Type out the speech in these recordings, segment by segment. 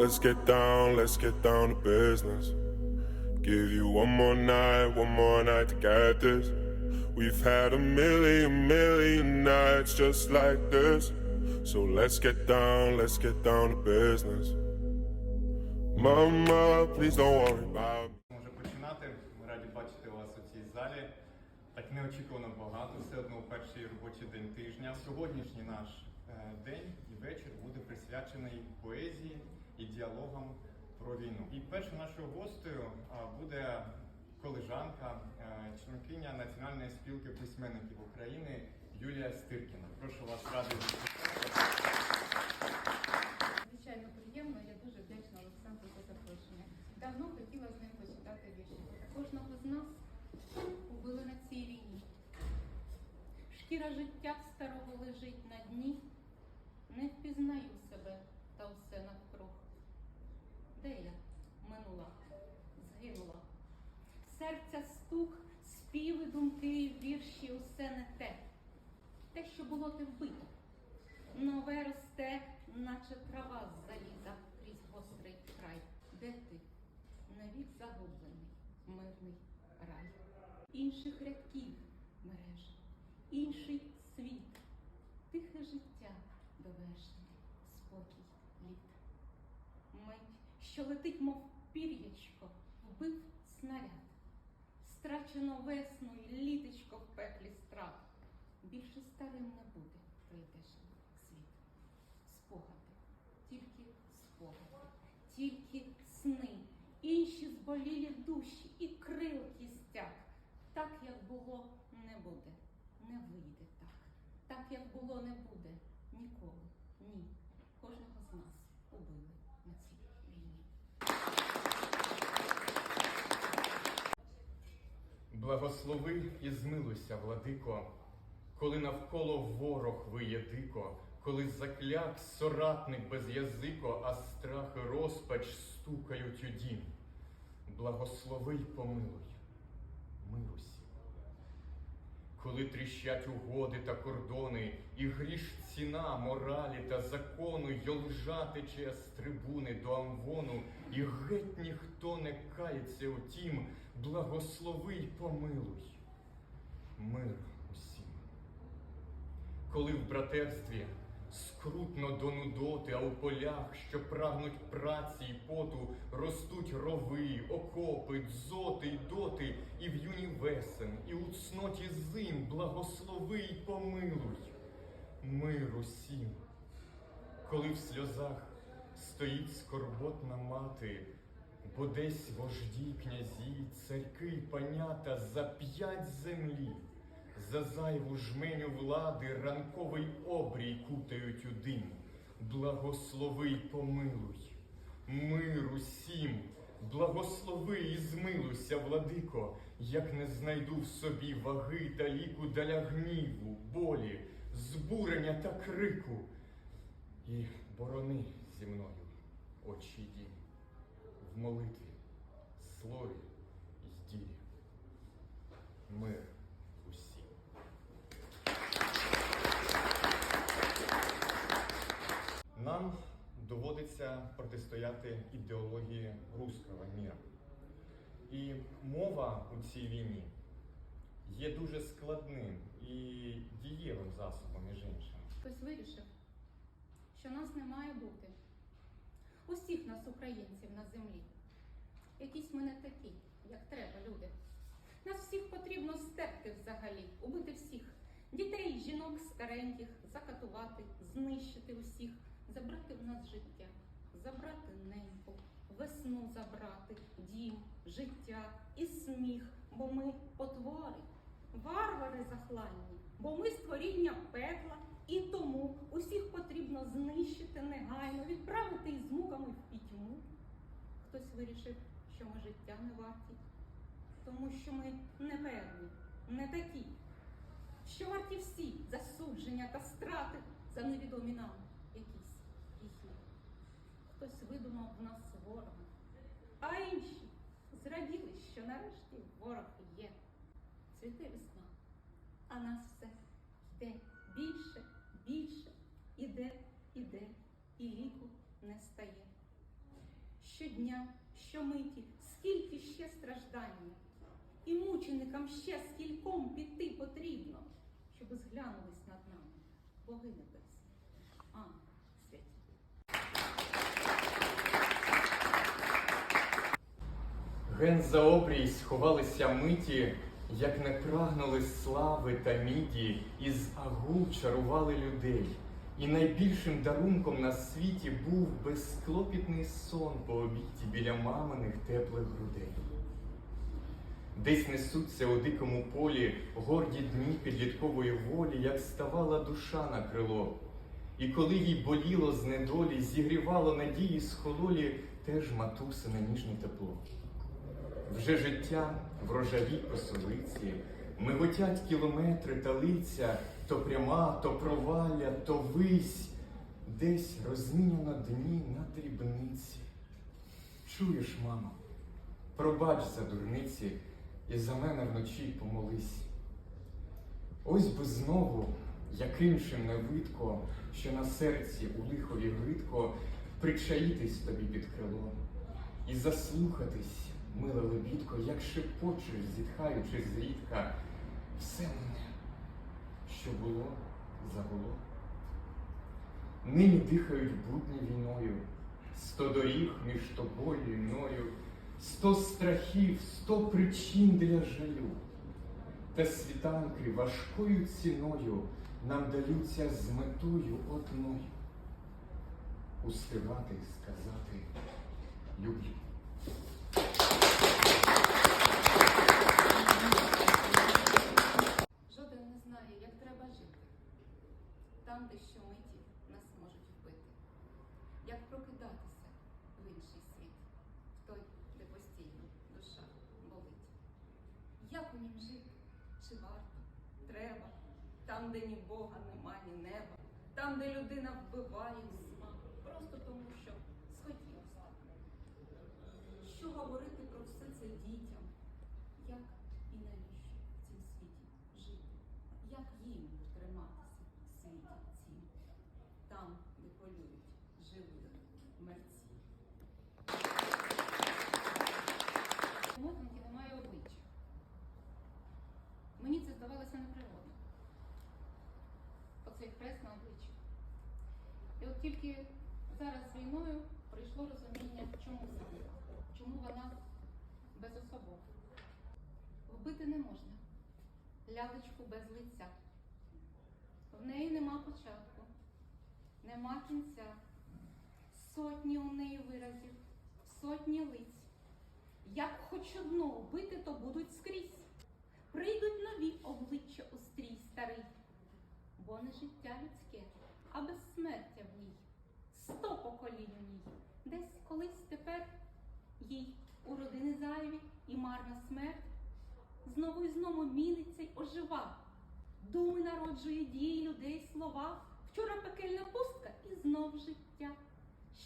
Let's get down, let's get down to business. Give you one more night, one more night to get this. We've had a million, million nights just like this. So let's get down, let's get down to business. Mama, please don't worry about me. Може починати. Ми раді бачити вас у цій залі. Так неочікувано багато, все одно перший робочий день тижня. Сьогоднішній наш е, день і вечір буде присвячений поезії і діалогам про війну. І першою нашою гостею буде колежанка, е, членкиня Національної спілки письменників України Юлія Стиркіна. Прошу вас радий. Звичайно, приємно. Я дуже вдячна Олександру за запрошення. Давно хотіла з ним почитати вірші. Кожного з нас убили на цій війні. Шкіра життя старого лежить на дні. Не впізнаю себе та все навкруг. Де я минула, згинула. Серця стук, співи, думки, вірші усе не те. Те, що було ти вбито. Нове росте, наче трава заліза крізь гострий край. Де ти? Навік загублений, мирний рай. Інших рядків мережа, інший що летить, мов пір'ячко, вбив снаряд. Страчено весну і літочко в пеклі страт. Більше старим не буде прийдешній світ. Спогади, тільки спогади, тільки сни, інші зболілі душі і крил кістяк. Так, як було, не буде, не вийде так. Так, як було, не буде ніколи. Ні. Кожного з нас убили на цій війні. Благослови і змилуйся, владико, коли навколо ворог виє дико, коли закляк соратник без язико, а страх і розпач стукають у дім. Благослови й помилуй, мир. Коли тріщать угоди та кордони, і гріш ціна моралі та закону, й лжа тече з трибуни до амвону, і геть ніхто не кається у тім, благослови й помилуй, мир усім. Коли в братерстві скрутно до нудоти, а у полях, що прагнуть праці й поту, ростуть рови, окопи, дзоти й доти, і в юні весен, і у цноті зим благослови й помилуй, мир усім. Коли в сльозах стоїть скорботна мати, бо десь вожді, князі, царьки панята за п'ять землі, за зайву жменю влади ранковий обрій кутають у дим. Благослови й помилуй, мир усім, благослови і змилуйся, владико, як не знайду в собі ваги та ліку даля гніву, болі, збурення та крику. І борони зі мною, очі молитві, слові й ділі. Мир усім. Нам доводиться протистояти ідеології руського міра. І мова у цій війні є дуже складним і дієвим засобом, між іншим. Хтось вирішив, що нас не має бути. Усіх нас, українців, на землі. Якісь ми не такі, як треба, люди. Нас всіх потрібно стерти взагалі, убити всіх. Дітей, жінок, стареньких, закатувати, знищити усіх, забрати в нас життя, забрати неньку, весну забрати, дім, життя і сміх, бо ми потвори, варвари захланні, бо ми створіння пекла, і тому усіх потрібно знищити негайно, відправити із муками в пітьму. Хтось вирішив, що ми життя не варті, тому що ми непевні, не такі, що варті всі засудження та страти за невідомі нам якісь гріхи. Хтось видумав в нас ворога, а інші зраділи, що нарешті ворог є. Цвіте весна, а нас все йде більше, більше, іде, іде, і ліку не стає. щодня, щомиті, скільки ще страждання. І мученикам ще скільком піти потрібно, щоб зглянулись над нами боги небесні. А, святі. Ген за обрій сховалися миті, як не прагнули слави та міді, із агу чарували людей. І найбільшим дарунком на світі був безклопітний сон по обіді біля маминих теплих грудей. Десь несуться у дикому полі горді дні підліткової волі, як ставала душа на крило. І коли їй боліло з недолі, зігрівало надії схололі теж матусине ніжне тепло. Вже життя в рожавій косовиці, миготять кілометри та лиця, то пряма, то провалля, то вись, десь розміняно дні на дрібниці. Чуєш, мамо, пробач за дурниці і за мене вночі помолись. Ось би знову, як іншим не видко, що на серці у лихові гидко, причаїтись тобі під крило і заслухатись, миле лебідко, як шепочеш, зітхаючи зрідка, все мене, що було, загуло. Нині дихають будні війною, сто доріг між тобою і мною, сто страхів, сто причин для жалю. Та світанки важкою ціною нам даються з метою одною успівати сказати люблю. Жоден не знає, як треба жити. Там, де щомиті нас можуть вбити. Як прокидатися в інший світ, в той, де постійно душа болить. Як у нім жити? Чи варто? Треба? Там, де ні Бога нема, ні неба, там, де людина вбиває усіма, просто тому, що схотів так. Що говорити про все це дітям? Як і навіщо в цім світі жити? Як їм триматися в світі цім? Там, де полюють живих мерці. У мотанки немає обличчя. Мені це здавалося неприродно. Оцей хрест на обличчі. І от тільки зараз з війною прийшло розуміння, чому саме, чому вона безособова. Вбити не можна. Лялечку без лиця. В неї нема початку, нема кінця. Сотні у неї виразів, сотні лиць. Як хоч одно вбити, то будуть скрізь. Прийдуть нові обличчя у стрій старий. Бо не життя людське, а безсмертя. Сто поколінь у ній. Десь колись тепер їй у родини зайві і марна смерть знову і знову міниться й ожива. Думи народжує дії людей слова. Вчора пекельна пустка і знов життя.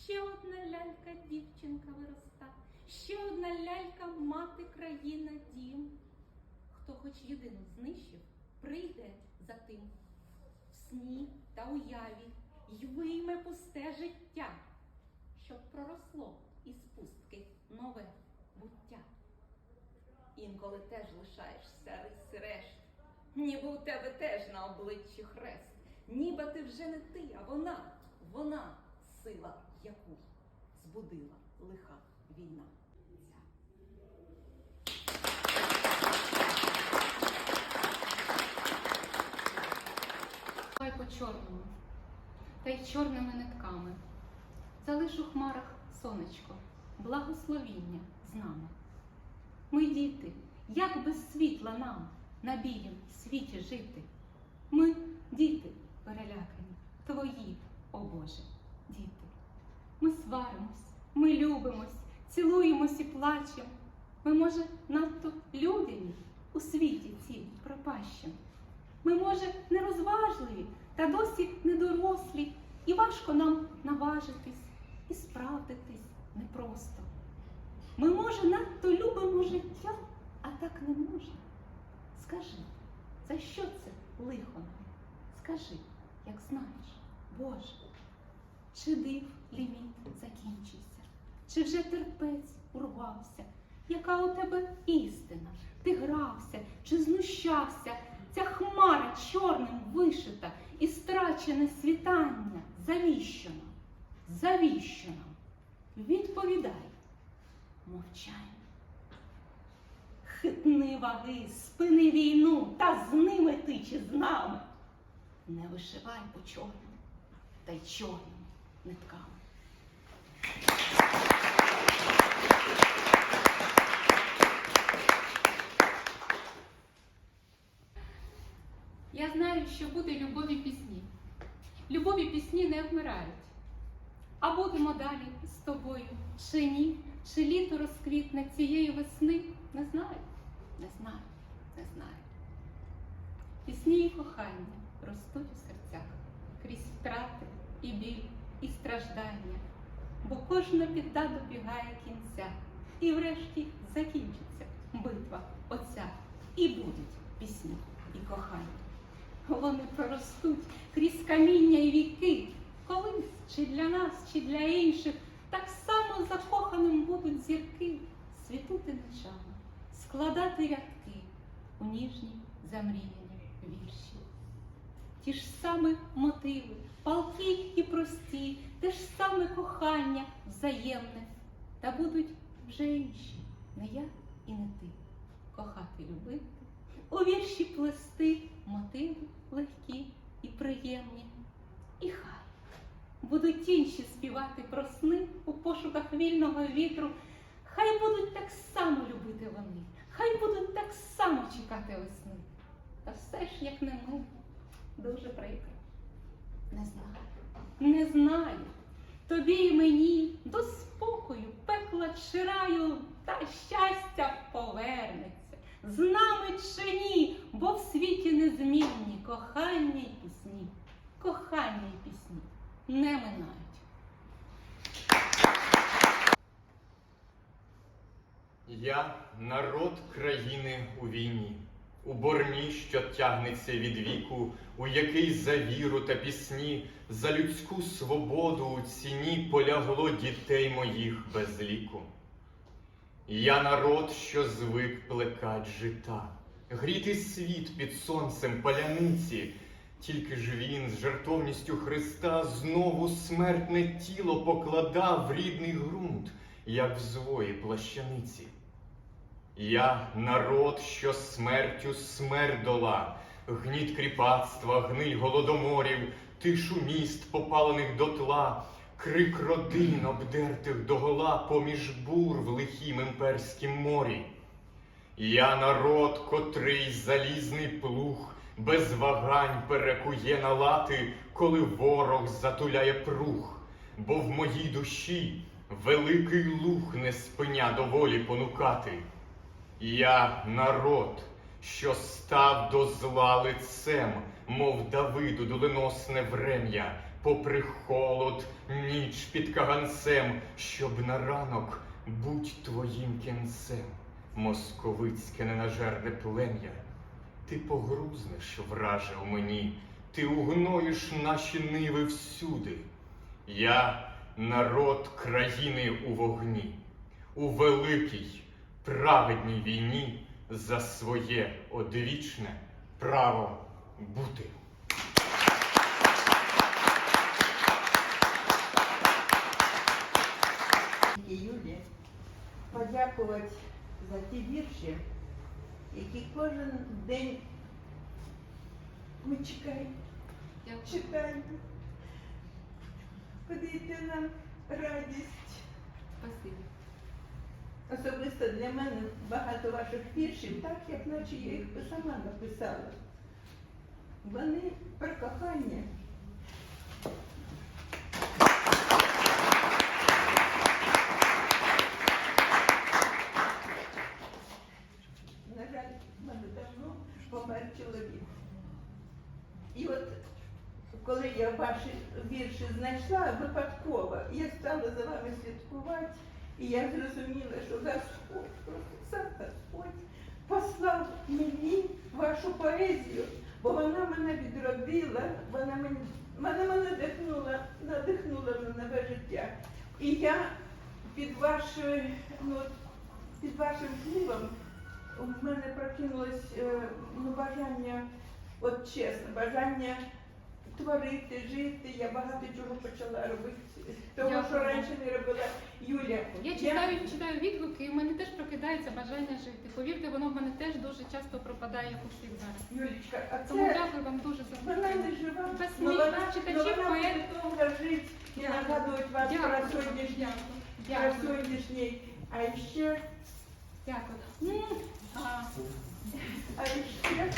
Ще одна лялька дівчинка вироста, ще одна лялька мати країна дім. Хто хоч єдину знищив, прийде за тим в сні та уяві й вийме пусте життя, щоб проросло із пустки нове буття. Інколи теж лишаєшся риси решт, ніби у тебе теж на обличчі хрест, ніби ти вже не ти, а вона, вона сила, яку збудила лиха війна. По чорному, та й чорними нитками. Залиш у хмарах сонечко, благословіння з нами. Ми діти, як без світла нам на білім світі жити. Ми діти перелякані, твої, о Боже, діти. Ми сваримось, ми любимось, цілуємось і плачем. Ми, може, надто людяні у світі цім пропащим. Ми, може, нерозважливі та досі недорослі, і важко нам наважитись і справдитись непросто. Ми, може, надто любимо життя, а так не можна. Скажи, за що це лихо нам? Скажи, як знаєш, Боже, чи див ліміт закінчився, Чи вже терпець урвався? Яка у тебе істина? Ти грався чи знущався? Ця хмара чорним вишита і страчене світання завіщено, завіщено. Відповідай, мовчання. Хитни ваги, спини війну, та з ними ти чи з нами. Не вишивай по чорному, та й чорними нитками. Я знаю, що буде любові пісні. Любові пісні не вмирають. А будемо далі з тобою, чи ні, чи літо розквітне цієї весни, не знаю, не знаю, не знаю. Пісні і кохання ростуть у серцях. Крізь втрати і біль, і страждання, бо кожна біда добігає кінця, і врешті закінчиться битва оця, і будуть пісні і кохання. Вони проростуть крізь каміння і віки, колись чи для нас, чи для інших, так само закоханим будуть зірки світути ночами, складати рядки у ніжні замріяні вірші. Ті ж самі мотиви, палкі і прості, те ж саме кохання взаємне, та будуть вже інші, не я і не ти. Кохати, любити, у вірші плести мотиви легкі і приємні. І хай будуть інші співати про сни у пошуках вільного вітру. Хай будуть так само любити вони, хай будуть так само чекати весни. Та все ж, як не ми, дуже прикро. Не знаю, не знаю. Тобі і мені до спокою, пекла чи раю, та щастя повернеться. З нами чи ні, бо в світі незмінні кохання й пісні, кохання й пісні не минають. Я народ країни у війні, у борні, що тягнеться від віку, у який за віру та пісні, за людську свободу у ціні полягло дітей моїх без ліку. Я народ, що звик плекать жита, гріти світ під сонцем паляниці, тільки ж він з жертовністю Христа знову смертне тіло покладав в рідний ґрунт, як в звої плащаниці. Я народ, що смертю смерть дола, гніт кріпацтва, гниль голодоморів, тишу міст, попалених дотла, крик родин, обдертих догола поміж бур в лихім імперськім морі. Я народ, котрий залізний плуг без вагань перекує на лати, коли ворог затуляє прух, бо в моїй душі великий луг не спиня до волі понукати. Я народ, що став до зла лицем, мов Давиду доленосне врем'я, попри холод, ніч під каганцем, щоб на ранок будь твоїм кінцем, московицьке ненажерне плем'я. Ти погрузнеш, враже у мені, ти угноїш наші ниви всюди. Я народ країни у вогні, у великій праведній війні за своє одвічне право бути. Юлі подякувати за ті вірші, які кожен день ми чекаємо, читаємо. Подаєте нам радість. Спасибі. Особисто для мене багато ваших віршів, так як наче я їх би сама написала. Вони про кохання. На жаль, в мене давно помер чоловік. І от коли я ваші вірші знайшла випадково, я стала за вами слідкувати, і я зрозуміла, що Господь, сам Господь послав мені вашу поезію, бо вона мене відродила, вона мене, вона мене надихнула, надихнула на нове життя. І я під вашою, ну, під вашим впливом в мене прокинулось е, ну, бажання, от чесно, бажання творити, жити. Я багато чого почала робити. Того, що раніше не робила Юля. Я читаю, читаю відгуки, і в мене теж прокидається бажання жити. Повірте, воно в мене теж дуже часто пропадає як у всіх зараз. Юлічка, а Тому дякую вам дуже за вона не жива, вона, читачів, довго жити і Дякую. нагадувати вас Дякую. про сьогоднішній, про сьогоднішній. А ще, Дякую. А ще.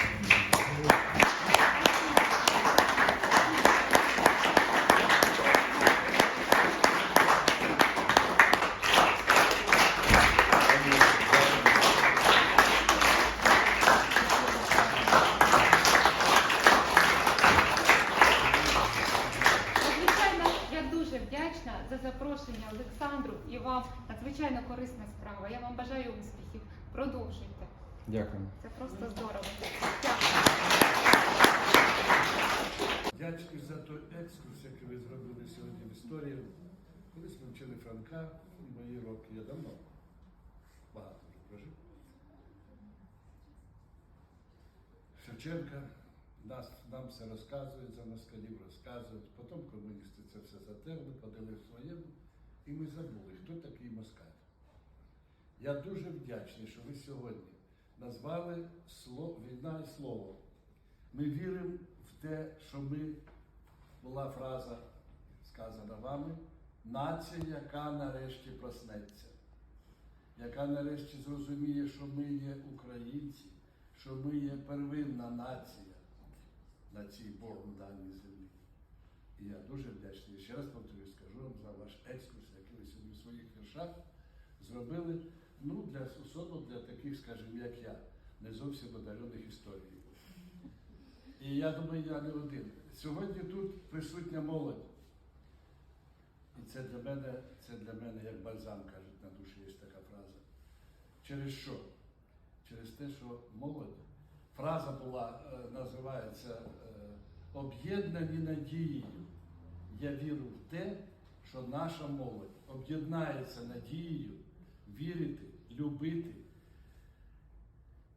Звичайно, я дуже вдячна за запрошення Олександру і вам. Надзвичайно корисна справа. Я вам бажаю успіхів. Продовжуйте. Дякую. Це просто здорово. Дякую. Дячки за той екскурс, який ви зробили сьогодні в історію. Колись ми вчили Франка мої роки, я давно багато вже прожив. Шевченка нас, нам все розказує, за москалів розказують. Потім комуністи це все затерли, подали в своєму, і ми забули, хто такий москаль. Я дуже вдячний, що ви сьогодні назвали сло- війна і слово. Ми віримо в те, що ми, була фраза сказана вами, нація, яка нарешті проснеться, яка нарешті зрозуміє, що ми є українці, що ми є первинна нація на цій Богом даній землі. І я дуже вдячний. Ще раз повторюю, скажу вам за ваш екскурс, який ви сьогодні в своїх віршах зробили, ну, для, особливо для таких, скажімо, як я, не зовсім одарених історією. І я думаю, я не один. Сьогодні тут присутня молодь. І це для мене, це для мене як бальзам, кажуть на душі, є така фраза. Через що? Через те, що молодь. Фраза була, е, називається е, об'єднані надією. Я вірю в те, що наша молодь об'єднається надією вірити, любити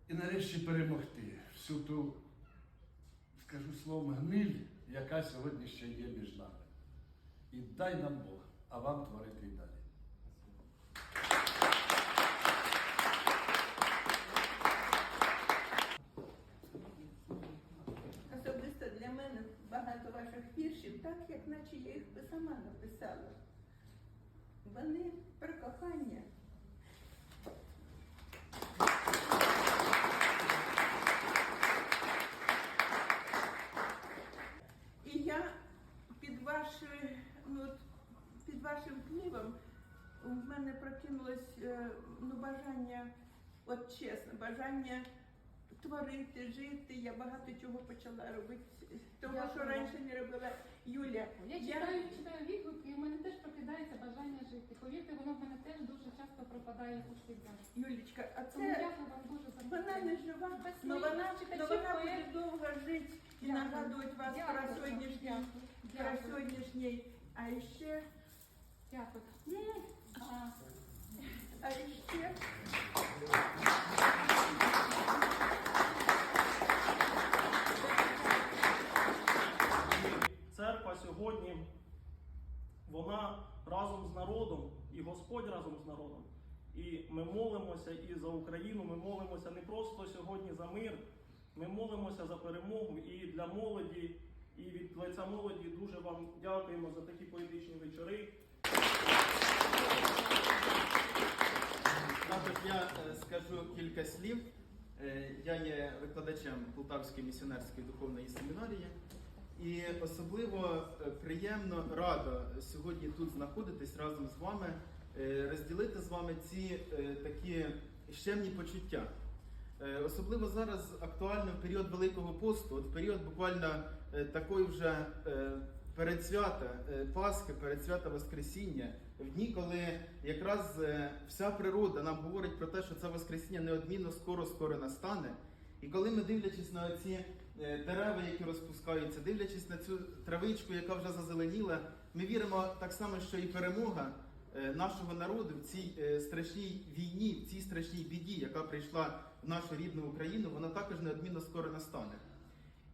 і нарешті перемогти всю ту скажу словом, гниль, яка сьогодні ще є між нами. І дай нам Бог, а вам творити і далі. Особисто для мене багато ваших віршів, так як наче я їх сама написала. Вони про кохання. І я під вашою, ну, під вашим впливом в мене прокинулось е, ну, бажання, от чесно, бажання творити, жити. Я багато чого почала робити. Того, що Дякую. раніше не робила Юля. Я читаю, читаю відгуки, і в мене теж прокидається бажання жити. Повірте, воно в мене теж дуже часто пропадає у зараз. Юлічка, а це дякую вам дуже за вона не жива, але вона, вона буде довго жити і Дякую. нагадувати вас про сьогоднішній, Дякую. про сьогоднішній. А ще, Дякую. А, а ще. Церква сьогодні, вона разом з народом, і Господь разом з народом. І ми молимося і за Україну, ми молимося не просто сьогодні за мир, ми молимося за перемогу і для молоді, і від лиця молоді дуже вам дякуємо за такі поетичні вечори. Також я е, скажу кілька слів. Е, Я є викладачем Полтавської місіонерської духовної семінарії. І особливо е, приємно радо сьогодні тут знаходитись разом з вами, е, розділити з вами ці е, такі щемні почуття. Особливо зараз актуально в період Великого посту, в період буквально такої вже передсвята Пасхи, передсвята Воскресіння, в дні, коли якраз вся природа нам говорить про те, що це Воскресіння неодмінно скоро-скоро настане. І коли ми дивлячись на ці дерева, які розпускаються, дивлячись на цю травичку, яка вже зазеленіла, ми віримо так само, що і перемога е, нашого народу в цій е, страшній війні, в цій страшній біді, яка прийшла в нашу рідну Україну, вона також неодмінно скоро настане.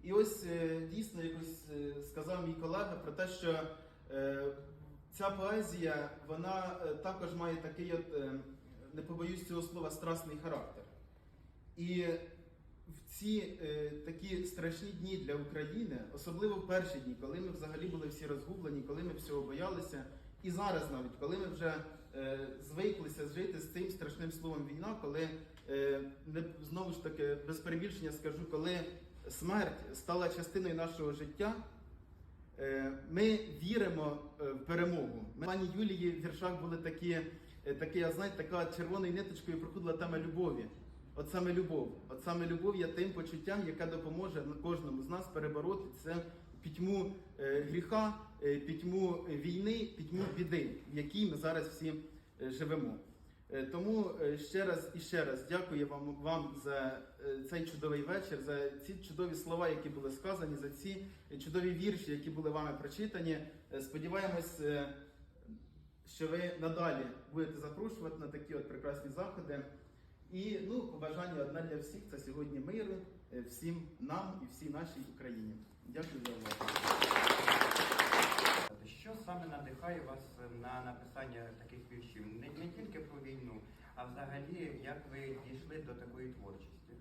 І ось е, дійсно якось е, сказав мій колега про те, що е, ця поезія вона е, також має такий, от, е, не побоюсь цього слова, страсний характер. І в ці е, такі страшні дні для України, особливо в перші дні, коли ми взагалі були всі розгублені, коли ми всього боялися, і зараз навіть, коли ми вже е, звиклися жити з цим страшним словом війна, коли е, не знову ж таки без перебільшення скажу, коли смерть стала частиною нашого життя. Е, Ми віримо е, в перемогу. Ми пані Юлії в віршах були такі, е, такі, знаєте, така червоною ниточкою проходила тема любові. От саме любов. От саме любов є тим почуттям, яке допоможе кожному з нас перебороти це пітьму е, гріха, е, пітьму війни, пітьму біди, в якій ми зараз всі е, живемо. Тому ще раз і ще раз дякую вам, вам за цей чудовий вечір, за ці чудові слова, які були сказані, за ці чудові вірші, які були вами прочитані. Сподіваємось, що ви надалі будете запрошувати на такі от прекрасні заходи. І ну, побажання одне для всіх це сьогодні миру е, всім нам і всій нашій Україні. Дякую за увагу. Що саме надихає вас на написання таких віршів? Не, не тільки про війну, а взагалі, як ви дійшли до такої творчості?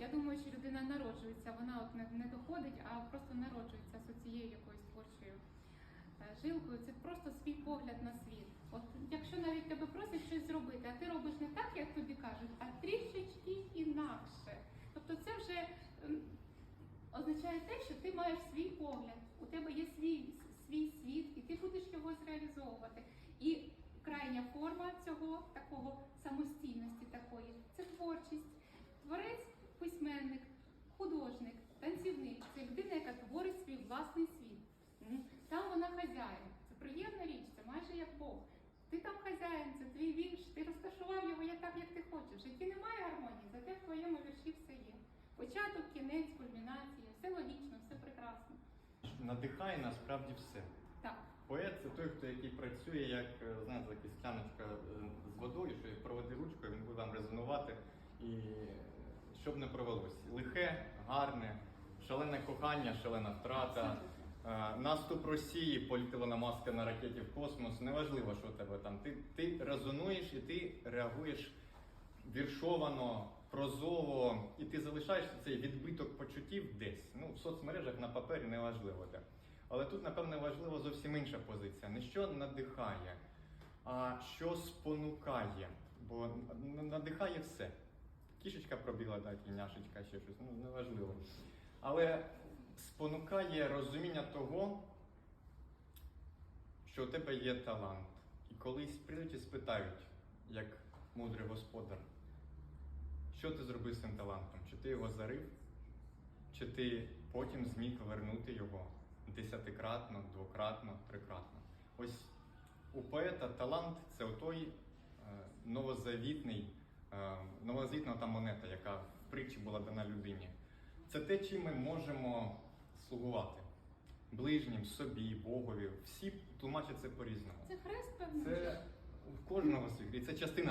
Я думаю, що людина народжується, вона от не, не доходить, а просто народжується з цією якоюсь творчою е, жилкою. Це просто свій погляд на світ. От якщо навіть тебе просять щось зробити, а ти робиш не так, як тобі кажуть, а трішечки інакше. Тобто це вже означає те, що ти маєш свій погляд, у тебе є свій, свій світ, і ти будеш його зреалізовувати. І крайня форма цього такого самостійності такої це творчість. Творець, письменник, художник, танцівник це людина, яка творить свій власний світ. Там вона хазяїн. Це приємна річ, це майже як Бог. Ти там хазяїн, це твій вірш, ти розташував його я так, як ти хочеш. В житті немає гармонії, зате в твоєму вірші все є. Початок, кінець, кульмінація, все логічно, все прекрасно. Надихає насправді все. Так. Поет це той, хто який працює, як е, знаєте, така скляночка е, з водою, що проведе ручкою, він буде вам резонувати. І щоб не провелось. Лихе, гарне, шалене кохання, шалена втрата. Е, Наступ Росії, полетіла на маска на ракеті в космос. Неважливо, що тебе там. Ти, ти резонуєш і ти реагуєш віршовано, прозово, і ти залишаєш цей відбиток почуттів десь. Ну, в соцмережах на папері неважливо де. Але тут, напевне, важливо зовсім інша позиція. Не що надихає, а що спонукає. Бо надихає все. Кішечка пробігла, да, кіняшечка, ще щось, ну неважливо. Але спонукає розуміння того, що у тебе є талант. І колись прийдуть і спитають, як мудрий господар, що ти зробив з цим талантом? Чи ти його зарив, чи ти потім зміг вернути його десятикратно, двократно, трикратно? Ось у поета талант це той новозавітний, е, новозавітна та монета, яка в притчі була дана людині. Це те, чим ми можемо слугувати ближнім, собі, Богові. Всі тлумачать це по-різному. Це хрест, певний. Це в кожного свій, і це частина